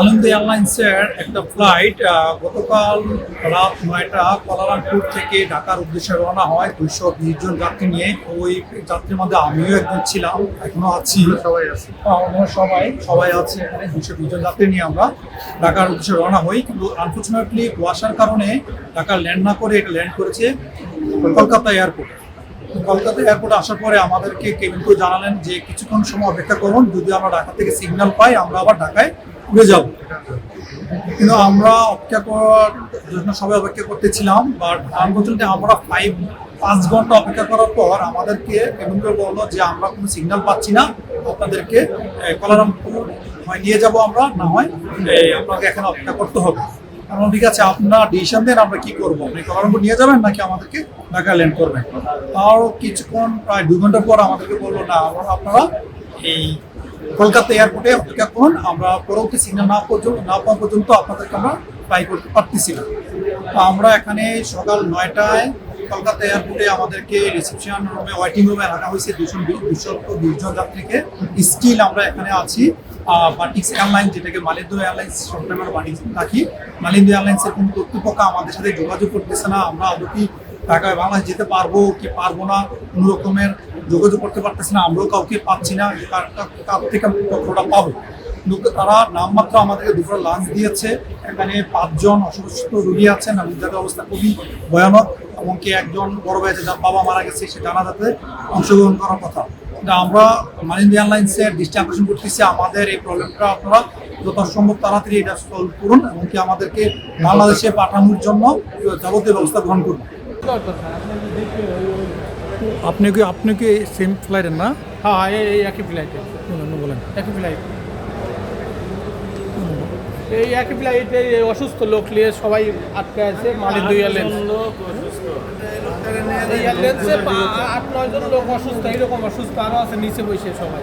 আনন্দ এয়ারলাইন্সের একটা ফ্লাইট গতকাল রাত নয়টা কোয়ালালামপুর থেকে ঢাকার উদ্দেশ্যে রওনা হয় দুইশো বিশ জন যাত্রী নিয়ে। ওই যাত্রীর মধ্যে আমিও একজন ছিলাম এখনও আছি। সবাই আছে। সবাই সবাই আছে এখানে দুইশো বিশ জন যাত্রী নিয়ে আমরা ঢাকার উদ্দেশ্যে রওনা হই। কিন্তু আনফর্চুনেটলি কুয়াশার কারণে ঢাকা ল্যান্ড না করে এটা ল্যান্ড করেছে কলকাতা এয়ারপোর্টে কলকাতা এয়ারপোর্টে আসার পরে আমাদেরকে কেবিন করে জানালেন যে কিছুক্ষণ সময় অপেক্ষা করুন যদি আমরা ঢাকা থেকে সিগন্যাল পাই আমরা আবার ঢাকায় উড়ে যাব। কিন্তু আমরা অপেক্ষা করার জন্য সবাই অপেক্ষা করতেছিলাম বাট আমরা ফাইভ পাঁচ ঘণ্টা অপেক্ষা করার পর আমাদেরকে করে বলল যে আমরা কোনো সিগন্যাল পাচ্ছি না, আপনাদেরকে কলারামপুর হয় নিয়ে যাব আমরা, না হয় আপনাকে এখানে অপেক্ষা করতে হবে। কারণ ঠিক আছে, আপনার ডিসিশন দেন আমরা কি করব? আপনি কলারামপুর নিয়ে যাবেন নাকি আমাদেরকে ঢাকা ল্যান্ড করবেন? তারও কিছুক্ষণ, প্রায় দু ঘণ্টা পর আমাদেরকে বলল, না, আপনারা এই কলকাতা এয়ারপোর্টে অপেক্ষা করুন। আমরা পরবর্তী সিগন্যাল না পর্যন্ত, না পাওয়া পর্যন্ত আপনাদেরকে আমরা ট্রাই করতে পারতেছি না। আমরা এখানে সকাল নয়টায় কলকাতা এয়ারপোর্টে আমাদেরকে রিসেপশন রুমে ওয়েটিং রুমে রাখা হয়েছে দুশো দুশো বিশ জন যাত্রীকে। স্টিল আমরা এখানে আছি। বাটিক্স এয়ারলাইন্স যেটাকে মালিন্দু এয়ারলাইন্স সবটাইম আমরা বাটিক্স থাকি মালিন্দু এয়ারলাইন্সের কোনো কর্তৃপক্ষ আমাদের সাথে যোগাযোগ করতেছে না। আমরা আদৌ কি ঢাকায় বাংলাদেশ যেতে পারব কি পারব না, কোনো রকমের যোগাযোগ করতে পারতেছি না, আমরাও কাউকে পাচ্ছি না কার থেকে আমি পত্রটা পাবো। তারা নামমাত্র আমাদেরকে দুপুরে লাঞ্চ দিয়েছে, এখানে পাঁচজন অসুস্থ রোগী আছেন এবং যাদের অবস্থা খুবই ভয়ানক, এমনকি একজন বড় ভাই যার বাবা মারা গেছে, সে জানাজাতে অংশগ্রহণ করার কথা। আমরা মালিন্দ এয়ারলাইন্সের দৃষ্টি আকর্ষণ করতেছি, আমাদের এই প্রবলেমটা আপনারা যথাসম্ভব তাড়াতাড়ি এটা সলভ করুন, এমনকি আমাদেরকে বাংলাদেশে পাঠানোর জন্য যাবতীয় ব্যবস্থা গ্রহণ করুন। আপনি কি আপনি কি সেম ফ্লাইটের না? হ্যাঁ এই এই একই ফ্লাইটে বলেন। একই ফ্লাইট এই একই ফ্লাইটে অসুস্থ লোক নিয়ে সবাই আটকে আছে মালিক দুই এয়ারলাইন্স এয়ারলাইন্সে আট নয় জন লোক অসুস্থ এইরকম অসুস্থ আরও আছে নিচে বসে সবাই।